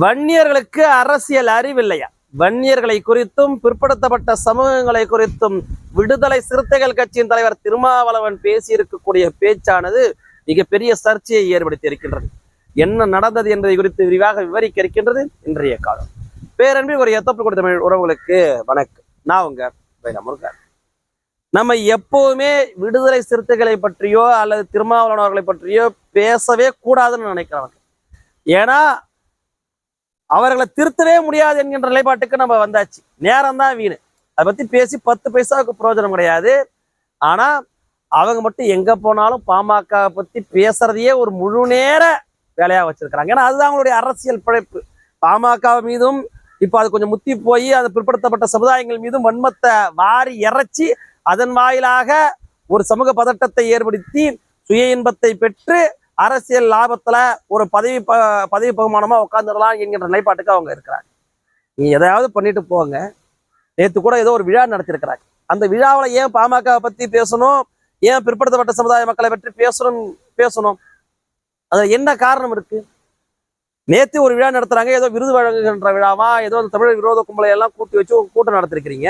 வன்னியர்களுக்கு அரசியல் அறிவில்லையா? வன்னியர்களை குறித்தும் பிற்படுத்தப்பட்ட சமூகங்களை குறித்தும் விடுதலை சிறுத்தைகள் கட்சியின் தலைவர் திருமாவளவன் பேசியிருக்கக்கூடிய பேச்சானது மிகப்பெரிய சர்ச்சையை ஏற்படுத்தி இருக்கின்றது என்ன நடந்தது என்பதை குறித்து விரிவாக விவரிக்க இருக்கின்றது இன்றைய காலம். பேரன்பில் ஒரு எத்தப்பு கொடுத்த தமிழ் உறவுகளுக்கு வணக்கம். நான் உங்க முருகன் நம்ம எப்பவுமே விடுதலை சிறுத்தைகளை பற்றியோ அல்லது திருமாவளவன் அவர்களை பற்றியோ பேசவே கூடாதுன்னு நினைக்கிறவங்க. ஏன்னா அவர்களை திருத்தவே முடியாது என்கின்ற நிலைப்பாட்டுக்கு நம்ம வந்தாச்சு. நேரம் தான் வீணு. அதை பற்றி பேசி பத்து பைசாவுக்கு பிரயோஜனம் கிடையாது. ஆனால் அவங்க மட்டும் எங்கே போனாலும் பாமகவை பற்றி பேசுறதையே ஒரு முழு நேர வேலையாக வச்சுருக்கிறாங்க. ஏன்னா அதுதான் அவங்களுடைய அரசியல் பிழைப்பு. பாமக மீதும் இப்போ அது கொஞ்சம் முத்தி போய் அந்த பிற்படுத்தப்பட்ட சமுதாயங்கள் மீதும் வன்மத்தை வாரி இறைச்சி அதன் வாயிலாக ஒரு சமூக பதட்டத்தை ஏற்படுத்தி சுய இன்பத்தை பெற்று அரசியல் லாபத்துல ஒரு பதவி ப பதவி பகுமானமா உட்காந்துடலாம் என்கின்ற நிலைப்பாட்டுக்கு அவங்க இருக்கிறாங்க. நீ எதையாவது பண்ணிட்டு போங்க. நேற்று கூட ஏதோ ஒரு விழா நடத்திருக்கிறாங்க. அந்த விழாவில் ஏன் பாமக பத்தி பேசணும்? ஏன் பிற்படுத்தப்பட்ட சமுதாய மக்களை பற்றி பேசணும் பேசணும்? அது என்ன காரணம் இருக்கு? நேற்று ஒரு விழா நடத்துறாங்க. ஏதோ விருது வழங்குகின்ற விழாவா? ஏதோ அந்த தமிழர் விரோத கும்பலை எல்லாம் கூட்டி வச்சு ஒரு கூட்டம் நடத்திருக்கிறீங்க.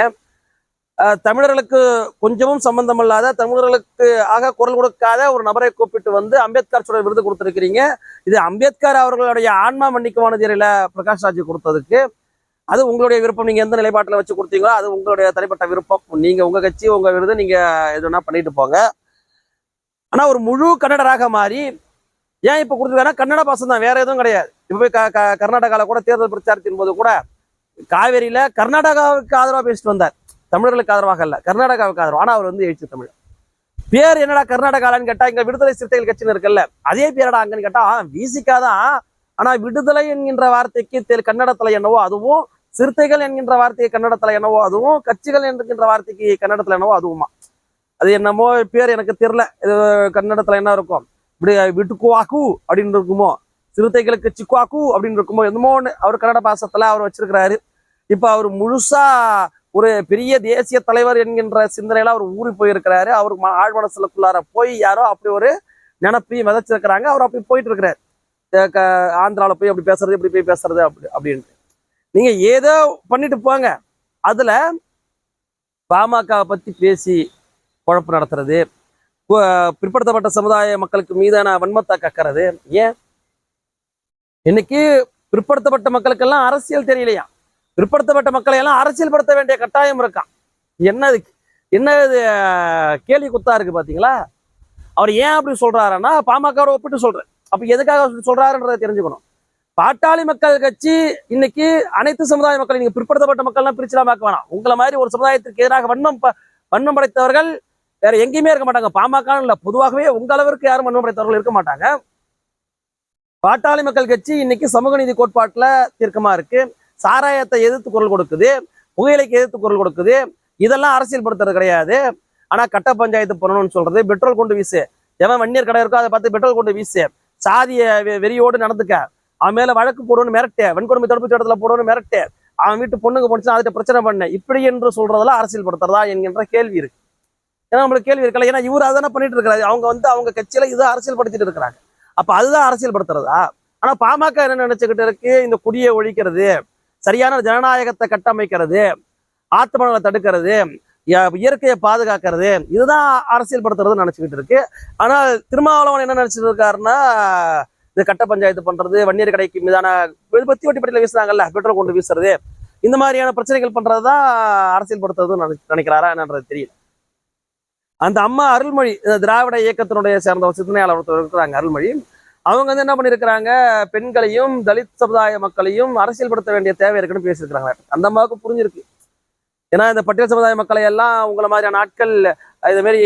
தமிழர்களுக்கு கொஞ்சமும் சம்பந்தமில்லாத தமிழர்களுக்கு ஆக குரல் கொடுக்காத ஒரு நபரை கூப்பிட்டு வந்து அம்பேத்கர் சொல்ற விருது கொடுத்துருக்கிறீங்க. இது அம்பேத்கர் அவர்களுடைய ஆன்மா மன்னிக்குமான தெரியல பிரகாஷ் ராஜ் கொடுத்ததுக்கு. அது உங்களுடைய விருப்பம். நீங்க எந்த நிலைப்பாட்டில் வச்சு கொடுத்தீங்களோ அது உங்களுடைய தனிப்பட்ட விருப்பம். நீங்க உங்க கட்சி உங்க விருது நீங்க எதுனா பண்ணிட்டு போங்க. ஆனா ஒரு முழு கன்னடராக மாறி ஏன் இப்ப கொடுத்துருக்காங்கன்னா கன்னட பாசம் தான் வேற எதுவும் கிடையாது. இப்ப போய் க- க- கூட தேர்தல் பிரச்சாரத்தின் போது கூட காவேரியில கர்நாடகாவுக்கு ஆதரவா பேசிட்டு வந்தார். தமிழர்களுக்கு ஆதரவாக இல்ல கர்நாடகாவுக்கு ஆதரவு. ஆனால் அவர் வந்து எழுச்சி தமிழ் பேர் என்னடா கர்நாடகாலன்னு கேட்டா இங்க விடுதலை சிறுத்தைகள் கட்சின்னு இருக்குல்ல அதே பேரடா அங்கன்னு கேட்டா விசிகா தான். ஆனா விடுதலை என்கின்ற வார்த்தைக்கு தெ- கன்னடத்துல என்னவோ அதுவும் சிறுத்தைகள் என்கின்ற வார்த்தைக்கு கன்னடத்துல என்னவோ அதுவும் கட்சிகள் என்கின்ற வார்த்தைக்கு கன்னடத்துல என்னவோ அதுவுமா. அது என்னமோ பேர் எனக்கு தெரியல. இது கன்னடத்துல என்ன இருக்கும்? இப்படி விட்டுக்குவாக்கு அப்படின்னு இருக்குமோ சிறுத்தைகளுக்கு சிக்குவாக்கு அப்படின்னு இருக்குமோ என்னமோ ஒன்று அவர் கன்னட பாசத்துல அவர் வச்சிருக்கிறாரு. இப்ப அவர் முழுசா ஒரு பெரிய தேசிய தலைவர் என்கின்ற சிந்தனையில அவர் ஊறி போயிருக்கிறாரு. அவர் ம- ஆழ் மனசுலக்குள்ளார போய் யாரோ அப்படி ஒரு நினப்பையும் விதைச்சிருக்கிறாங்க. அவர் அப்படி போயிட்டு இருக்கிறாரு ஆந்திரால போய் அப்படி பேசுறது இப்படி போய் பேசுறது அப்படி அப்படின்ட்டு. நீங்க ஏதோ பண்ணிட்டு போங்க. அதுல பாமக பத்தி பேசி குழப்பு நடத்துறது பிற்படுத்தப்பட்ட சமுதாய மக்களுக்கு மீதான வன்மத்தை கக்கிறது ஏன்? இன்னைக்கு பிற்படுத்தப்பட்ட மக்களுக்கெல்லாம் அரசியல் தெரியலையா? பிற்படுத்தப்பட்ட மக்களை எல்லாம் அரசியல்படுத்த வேண்டிய கட்டாயம் இருக்கான் என்ன என்னது என்ன இது கேலி குத்தா இருக்கு பாத்தீங்களா? அவர் ஏன் அப்படி சொல்றாருன்னா பாமகவோட ஒப்பிட்டு சொல்றேன். அப்ப எதுக்காக சொல்றாருன்றதை தெரிஞ்சுக்கணும். பாட்டாளி மக்கள் கட்சி இன்னைக்கு அனைத்து சமுதாய மக்கள் நீங்க பிற்படுத்தப்பட்ட மக்கள்லாம் பிரிச்சுலாம் பார்க்க வேணாம். உங்களை மாதிரி ஒரு சமுதாயத்திற்கு எதிராக வன்மம் வன்மம் படைத்தவர்கள் வேற எங்கேயுமே இருக்க மாட்டாங்க. பாமகன்னு இல்ல பொதுவாகவே உங்க அளவிற்கு யாரும் வன்மம் படைத்தவர்கள் இருக்க மாட்டாங்க. பாட்டாளி மக்கள் கட்சி இன்னைக்கு சமூக நீதி கோட்பாட்டுல தீர்க்கமா இருக்கு. சாராயத்தை எதிர்த்து குரல் கொடுக்குது புகையிலைக்கு எதிர்த்து குரல் கொடுக்குது. இதெல்லாம் அரசியல் படுத்துறது கிடையாது. ஆனால் கட்ட பஞ்சாயத்து பண்ணணும்னு சொல்றது பெட்ரோல் கொண்டு வீசு. எவன் வன்னியர் கடை இருக்கோ அதை பார்த்து பெட்ரோல் கொண்டு வீசு. சாதிய வெ- வெறியோடு நடந்துக்க. அவன் மேல வழக்கு போடணும்னு மிரட்டு. வன்கொடுமை தடுப்பு சட்டத்துல போடுன்னு மிரட்டு. அவன் வீட்டு பொண்ணுங்க போனுச்சுன்னா அதுக்கு பிரச்சனை பண்ண. இப்படி என்று சொல்றதெல்லாம் அரசியல் படுத்துறதா என்கின்ற கேள்வி இருக்கு. ஏன்னா நம்மளுக்கு கேள்வி இருக்கல. ஏன்னா இவர் அதானே பண்ணிட்டு இருக்காரு. அவங்க வந்து அவங்க கட்சியில இதை அரசியல் படுத்திட்டு இருக்கிறாங்க. அப்ப அதுதான் அரசியல் படுத்துறதா ஆனா பாமக என்ன நினைச்சுக்கிட்டு இருக்கு? இந்த குடியை ஒழிக்கிறது. சரியான ஜனநாயகத்தை கட்டமைக்கிறது ஆத்மனங்களை தடுக்கிறது இயற்கையை பாதுகாக்கிறது இதுதான் அரசியல் படுத்துறது நினைச்சுக்கிட்டு இருக்கு. ஆனால் திருமாவளவன் என்ன நினைச்சிட்டு இருக்காருன்னா இந்த கட்ட பஞ்சாயத்து பண்றது வன்னியர் கடைக்கு மீதான பத்தி வட்டி பட்டியல வீசுறாங்கல்ல பெட்ரோல் கொண்டு வீசுறது இந்த மாதிரியான பிரச்சனைகள் பண்றதுதான் அரசியல் படுத்துறது நினை- நினைக்கிறாரா என்னன்றது தெரியல. அந்த அம்மா அருள்மொழி திராவிட இயக்கத்தினுடைய சேர்ந்த ஒரு சிந்தனையாளர் ஒருத்தர் இருக்கிறாங்க அருள்மொழி. அவங்க வந்து என்ன பண்ணியிருக்கிறாங்க பெண்களையும் தலித் சமுதாய மக்களையும் அரசியல்படுத்த வேண்டிய தேவை இருக்குன்னு பேசியிருக்கிறாங்க. அந்த அம்மாவுக்கு புரிஞ்சிருக்கு. ஏன்னா இந்த பட்டியல் சமுதாய மக்களை எல்லாம் உங்களை மாதிரியான ஆட்கள் இது மாதிரி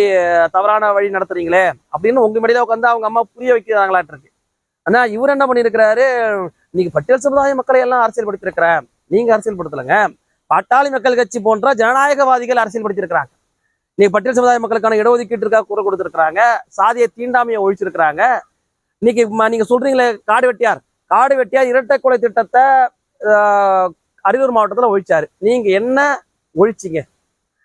தவறான வழி நடத்துறீங்களே அப்படின்னு உங்க மேடையில உட்காந்து அவங்க அம்மா புரிய வைக்கிறாங்களாட்டு இருக்கு. ஆனா இவர் என்ன பண்ணியிருக்கிறாரு நீங்க பட்டியல் சமுதாய மக்களை எல்லாம் அரசியல்படுத்திருக்கிற நீங்க அரசியல்படுத்தலைங்க. பாட்டாளி மக்கள் கட்சி போன்ற ஜனநாயகவாதிகள் அரசியல்படுத்தியிருக்கிறாங்க. நீங்க பட்டியல் சமுதாய மக்களுக்கான இடஒதுக்கீட்டிற்காக குரல் கொடுத்திருக்கிறாங்க. சாதிய தீண்டாமையை ஒழிச்சிருக்கிறாங்க. இன்னைக்கு நீங்க சொல்றீங்களே காடு வெட்டியார். காடு வெட்டியார் இரட்டை கொலை திட்டத்தை ஆஹ், அரியலூர் மாவட்டத்துல ஒழிச்சாரு. நீங்க என்ன ஒழிச்சீங்க?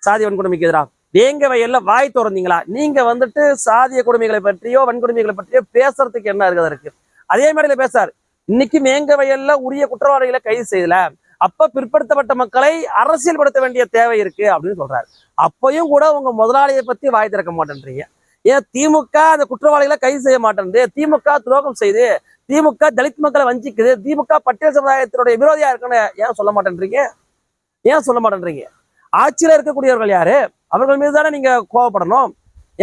சாதி வன்கொடுமைக்கு எதிராக எங்க வயல்ல வாய் திறந்தீங்களா? நீங்க வந்துட்டு சாதிய கொடுமைகளை பற்றியோ வன்கொடுமைகளை பற்றியோ பேசுறதுக்கு என்ன இருக்குது இருக்கு? அதே மாதிரில பேசாரு இன்னைக்கு மேங்க வயல்ல உரிய குற்றவாளிகளை கைது செய்யல. அப்ப பிற்படுத்தப்பட்ட மக்களை அரசியல்படுத்த வேண்டிய தேவை இருக்கு அப்படின்னு சொல்றாரு. அப்பயும் கூட உங்க முதலாளியை பத்தி வாய் திறக்க மாட்டேன்றீங்க. ஏன் திமுக அந்த குற்றவாளிகளை கைது செய்ய மாட்டேன்து திமுக துரோகம் செய்து திமுக தலித் மக்களை வஞ்சிக்குது திமுக பட்டியல் சமுதாயத்தினுடைய விரோதியா இருக்குன்னு ஏன் சொல்ல மாட்டேன்றீங்க? ஏன் சொல்ல மாட்டேன்றீங்க? ஆட்சியில இருக்கக்கூடியவர்கள் யாரு? அவர்கள் மீது தானே நீங்க கோவப்படணும்.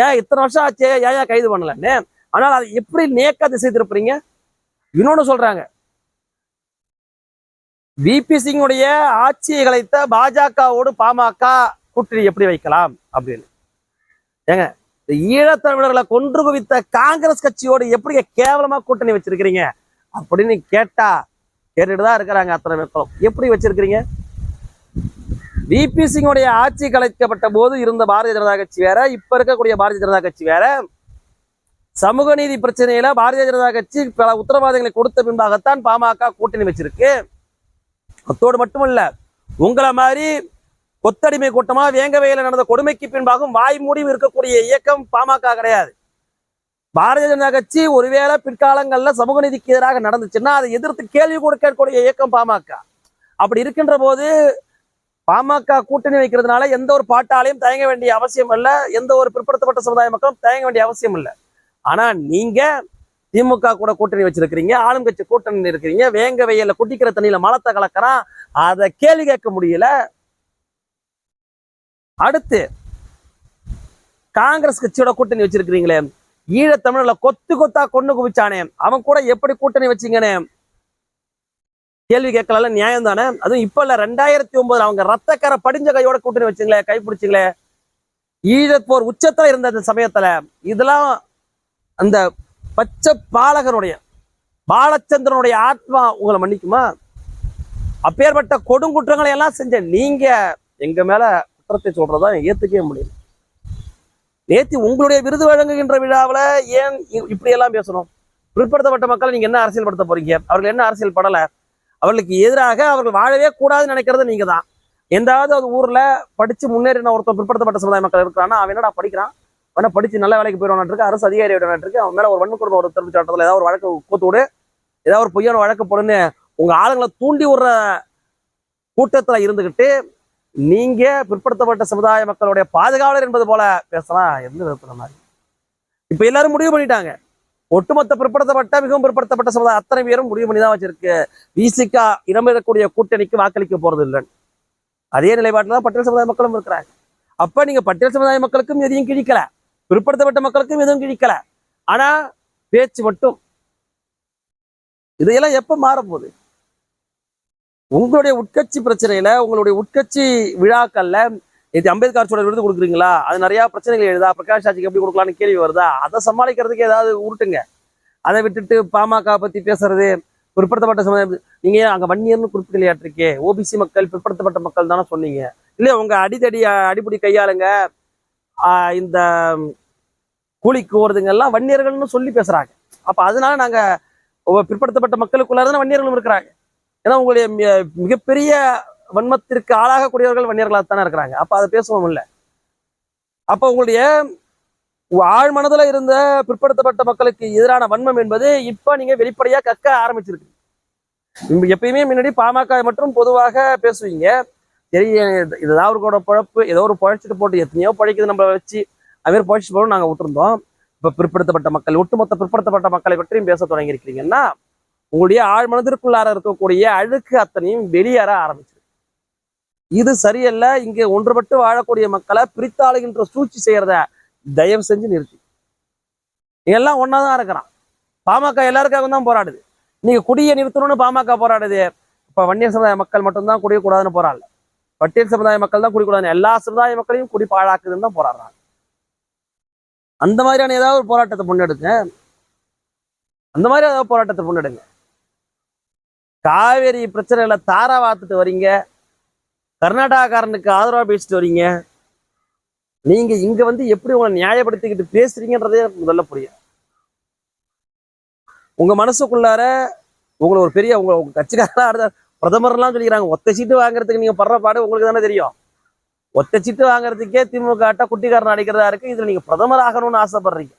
ஏன் இத்தனை வருஷம் ஆச்சு? ஏன் ஏன் கைது பண்ணலன்னு? ஆனால் அதை எப்படி நேக்கா திசை திருப்புறீங்க? இன்னொன்னு சொல்றாங்க. விபி சிங்குடைய ஆட்சியை கலைத்த பாஜகவோடு பாமக கூட்டணி எப்படி வைக்கலாம் அப்படின்னு? ஏங்க ஈழத்தமிழர்களை கொன்று குவித்த காங்கிரஸ் கட்சியோடு எப்படி கேவலமா கூட்டணி வச்சிருக்கிறீங்க? அப்படின்னு கேட்டா கேட்டுட்டு தான் இருக்கிறாங்க அத்தனை மக்களும். எப்படி வச்சிருக்கிறீங்க? விபி சிங்குடைய ஆட்சி கலைக்கப்பட்ட போது இருந்த பாரதிய ஜனதா கட்சி வேற இப்ப இருக்கக்கூடிய பாரதிய ஜனதா கட்சி வேற. சமூக நீதி பிரச்சனையில பாரதிய ஜனதா கட்சி பல உத்தரவாதங்களை கொடுத்த பின்பாகத்தான் பாமக கூட்டணி வச்சிருக்கு. அத்தோடு மட்டுமல்ல உங்களை மாதிரி கொத்தடிமை கூட்டமா வேங்கவையில நடந்த கொடுமைக்கு பின்பாகவும் வாய் மூடி இருக்கக்கூடிய இயக்கம் பாமக கிடையாது. பாரதிய ஜனதா கட்சி ஒருவேளை பிற்காலங்கள்ல சமூக நீதிக்கு எதிராக நடந்துச்சுன்னா அதை எதிர்த்து கேள்வி கூட கேட்கக்கூடிய இயக்கம் பாமக. அப்படி இருக்கின்ற போது பாமக கூட்டணி வைக்கிறதுனால எந்த ஒரு பாட்டாலையும் தயங்க வேண்டிய அவசியம் இல்லை. எந்த ஒரு பிற்படுத்தப்பட்ட சமுதாய மக்களும் தயங்க வேண்டிய அவசியம் இல்லை. ஆனா நீங்க திமுக கூட கூட்டணி வச்சிருக்கிறீங்க ஆளும் கட்சி கூட்டணி இருக்கிறீங்க வேங்க வெயில குட்டிக்கிற தண்ணியில மலத்தை கலக்கிறான் அதை கேள்வி கேட்க முடியல. அடுத்து காங்கிரஸ் கட்சியோட கூட்டணி வச்சிருக்கிறீங்களே. ஈழத்தமிழர்ல கொத்து கொத்தா கொண்டு குவிச்சானே. அவன் கூட எப்படி கூட்டணி வச்சீங்கன்னு கேள்வி கேட்கல நியாயம் தானே? அதுவும் இப்ப இல்ல ரெண்டாயிரத்தி ஒன்பதுல அவங்க ரத்தக்கரை படிஞ்ச கையோட கூட்டணி வச்சுங்களே கைப்பிடிச்சிங்களே. ஈழப்போர் உச்சத்துல இருந்த அந்த சமயத்துல. இதெல்லாம் அந்த பச்சை பாலகனுடைய பாலச்சந்திரனுடைய ஆத்மா உங்களை மன்னிக்குமா? அப்பேற்பட்ட கொடுங்குற்றங்களை எல்லாம் செஞ்ச நீங்க எங்க மேல குற்றத்தை சொல்றதா ஏத்துக்கவே முடியல. நேத்தி உங்களுடைய விருது வழங்குகின்ற விழாவுல ஏன் இப்படி எல்லாம் பேசணும்? பிற்படுத்தப்பட்ட மக்களை நீங்க என்ன அரசியல் படுத்த போறீங்க? அவர்கள் என்ன அரசியல் படல? அவர்களுக்கு எதிராக அவர்கள் வாழவே கூடாதுன்னு நினைக்கிறது நீங்க தான் எந்தாவது அது ஊர்ல படிச்சு முன்னேறின ஒருத்தர் பிற்படுத்தப்பட்ட சமுதாய மக்கள் இருக்கிறான்னா அவன் என்னடா படிக்கிறான்? அவனை படிச்சு நல்ல வேலைக்கு போயிடுவான் இருக்கு அரசு அதிகாரி இருக்கு அவன் மேல ஒரு வன்முறை ஒரு திருப்பி சட்டத்தில் ஏதாவது ஒரு வழக்கு கோத்து விடு ஏதாவது ஒரு பொய்யான வழக்கு போடுன்னு உங்க ஆளுங்களை தூண்டி விடுற கூட்டத்துல இருந்துகிட்டு நீங்க பிற்படுத்தப்பட்ட சமுதாய மக்களுடைய பாதுகாவலர் என்பது போல பேசலாம். எந்த விதத்துல மாதிரி இப்ப எல்லாரும் முடிவு பண்ணிட்டாங்க. ஒட்டுமொத்த பிற்படுத்தப்பட்ட மிகவும் பிற்படுத்தப்பட்ட சமுதாயம் அத்தனை பேரும் முடிவு பண்ணி தான் வச்சிருக்கு விசிகா இடம்பெறக்கூடிய கூட்டணிக்கு வாக்களிக்க போறது இல்லைன்னு. அதே நிலைப்பாட்டில் தான் பட்டியல் சமுதாய மக்களும் இருக்கிறாங்க. அப்ப நீங்க பட்டியல் சமுதாய மக்களுக்கும் எதையும் கிழிக்கல. பிற்படுத்தப்பட்ட மக்களுக்கும் எதுவும் கிழிக்கல. ஆனா பேச்சு மட்டும். இதையெல்லாம் எப்ப மாற போகுது உங்களுடைய உட்கட்சி பிரச்சனையில உங்களுடைய உட்கட்சி விழாக்கள்ல இது அம்பேத்கர் சோழர் விருது கொடுக்குறீங்களா? அது நிறைய பிரச்சனைகள் எழுதா பிரகாஷ் ராஜிக்கு எப்படி கொடுக்கலான்னு கேள்வி வருதா? அதை சமாளிக்கிறதுக்கு ஏதாவது உருட்டுங்க. அதை விட்டுட்டு பாமக பத்தி பேசுறது பிற்படுத்தப்பட்ட சமுதாயம் நீங்க அங்க வன்னியர்னு குறிப்பிடலையாட்டிருக்கே? ஓபிசி மக்கள் பிற்படுத்தப்பட்ட மக்கள் தானே சொன்னீங்க. இல்லையா உங்க அடிதடி அடிப்படி கையாளுங்க. இந்த கூலிக்கு ஓடுதுங்க எல்லாம் வன்னியர்கள்னு சொல்லி பேசுறாங்க. அப்ப அதனால நாங்க பிற்படுத்தப்பட்ட மக்களுக்குள்ளார தானே வன்னியர்களும் இருக்கிறாங்க. ஏன்னா உங்களுடைய மிகப்பெரிய வன்மத்திற்கு ஆளாகக்கூடியவர்கள் வன்னியர்களாக தானே இருக்கிறாங்க. அப்ப அதை பேசுவோம் இல்ல அப்ப உங்களுடைய ஆழ் மனதுல இருந்த பிற்படுத்தப்பட்ட மக்களுக்கு எதிரான வன்மம் என்பது இப்போ நீங்க வெளிப்படையா கக்க ஆரம்பிச்சிருக்கு. எப்பயுமே முன்னாடி பாமக மற்றும் பொதுவாக பேசுவீங்க. சரி இதுதான் அவர்களோட பழப்பு. ஏதோ ஒரு பழச்சிட்டு போட்டு எத்தனையோ பழைக்குது நம்மள வச்சு. அது மாதிரி பழிச்சு போகணும் நாங்க விட்டுருந்தோம். இப்போ பிற்படுத்தப்பட்ட மக்கள் ஒட்டுமொத்த பிற்படுத்தப்பட்ட மக்களை பற்றியும் பேச தொடங்கியிருக்கிறீங்கன்னா உங்களுடைய ஆழ் மனதிற்குள்ளார இருக்கக்கூடிய அழுக்கு அத்தனையும் வெளியேற ஆரம்பிச்சிருக்கு. இது சரியல்ல இங்க ஒன்றுபட்டு வாழக்கூடிய மக்களை பிரித்தாளுகின்ற சூழ்ச்சி செய்யறத தயவு செஞ்சு நிறுத்தி. எல்லாம் எல்லாம் ஒன்னாதான் இருக்கிறான். பாமக எல்லாருக்காக தான் போராடுது. நீங்க குடியை நிறுத்தணும்னு பாமக போராடுது. இப்ப வன்னியர் சமுதாய மக்கள் மட்டும்தான் குடியக்கூடாதுன்னு போராடல பட்டியல் சமுதாய மக்கள் தான் குடிக்கூடாதுன்னு எல்லா சமுதாய மக்களையும் குடி பாழாக்குதுன்னு தான் போராடுறாங்க. அந்த மாதிரியான ஏதாவது ஒரு போராட்டத்தை முன்னெடுங்க. அந்த மாதிரி ஏதாவது போராட்டத்தை முன்னெடுங்க. காவேரி பிரச்சனைகளை தாரா வாத்துட்டு வரீங்க. கர்நாடகாக்காரனுக்கு ஆதரவா பேசிட்டு வரீங்க. நீங்க இங்க வந்து எப்படி உங்களை நியாயப்படுத்திக்கிட்டு பேசுறீங்கன்றதே முதல்ல புரியும். உங்க மனசுக்குள்ளார உங்களை ஒரு பெரிய உங்க உங்க கட்சிக்காரா பிரதமர்லாம் சொல்லிக்கிறாங்க ஒத்த சீட்டு வாங்குறதுக்கு நீங்க படுற பாடு உங்களுக்கு தானே தெரியும். ஒத்த சீட்டு வாங்குறதுக்கே திமுக குட்டிக்காரன் அடிக்கிறதா இருக்கு. இதுல நீங்க பிரதமர் ஆகணும்னு ஆசைப்படுறீங்க.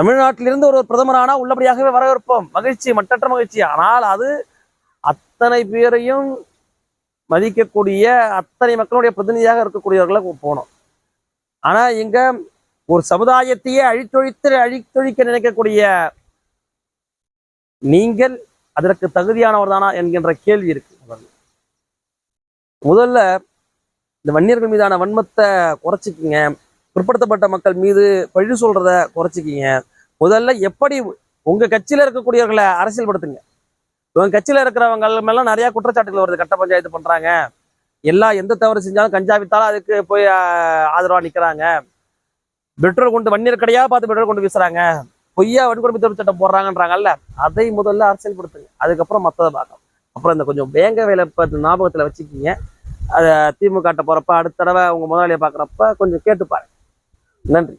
தமிழ்நாட்டிலிருந்து ஒரு பிரதமரானா உள்ளபடியாகவே வரவேற்போம். மகிழ்ச்சி மட்டற்ற மகிழ்ச்சி. ஆனால் அது அத்தனை பேரையும் மதிக்கக்கூடிய அத்தனை மக்களுடைய பிரதிநிதியாக இருக்கக்கூடியவர்களை போனோம். ஆனா இங்க ஒரு சமுதாயத்தையே அழித்தொழித்து அழித்தொழிக்க நினைக்கக்கூடிய நீங்கள் அதற்கு தகுதியானவர் தானா என்கின்ற கேள்வி இருக்கு. முதல்ல. முதல்ல இந்த வன்னியர்கள் மீதான வன்மத்தை குறைச்சிக்கிங்க. பிற்படுத்தப்பட்ட மக்கள் மீது பழி சொல்றத குறைச்சிக்கிங்க. முதல்ல எப்படி உங்க கட்சியில இருக்கக்கூடியவர்களை அரசியல்படுத்துங்க. உங்க கட்சியில இருக்கிறவங்க மேல நிறைய குற்றச்சாட்டுகள் வருது. கட்ட பஞ்சாயத்து பண்றாங்க. எல்லாம் எந்த தவறு செஞ்சாலும் கஞ்சா வித்தாலும் அதுக்கு போய் ஆதரவாக ஆதரவா பெட்ரோல் கொண்டு வன்னியர் கடையா பார்த்து பெட்ரோல் கொண்டு வீசுறாங்க. பொய்யா வன்கொடுமை தடுப்பு சட்டம் போடுறாங்கன்றாங்கல்ல அதை முதல்ல அரசியல்படுத்துங்க. அதுக்கப்புறம் மற்றதை பார்க்கலாம். அப்புறம் இந்த கொஞ்சம் வேங்க வேலை இப்போ ஞாபகத்தில் வச்சுக்கிங்க. அதை திமுக போகிறப்ப அடுத்த தடவை உங்கள் முதலாளியை பார்க்குறப்ப கொஞ்சம் கேட்டுப்பாரு நன்றி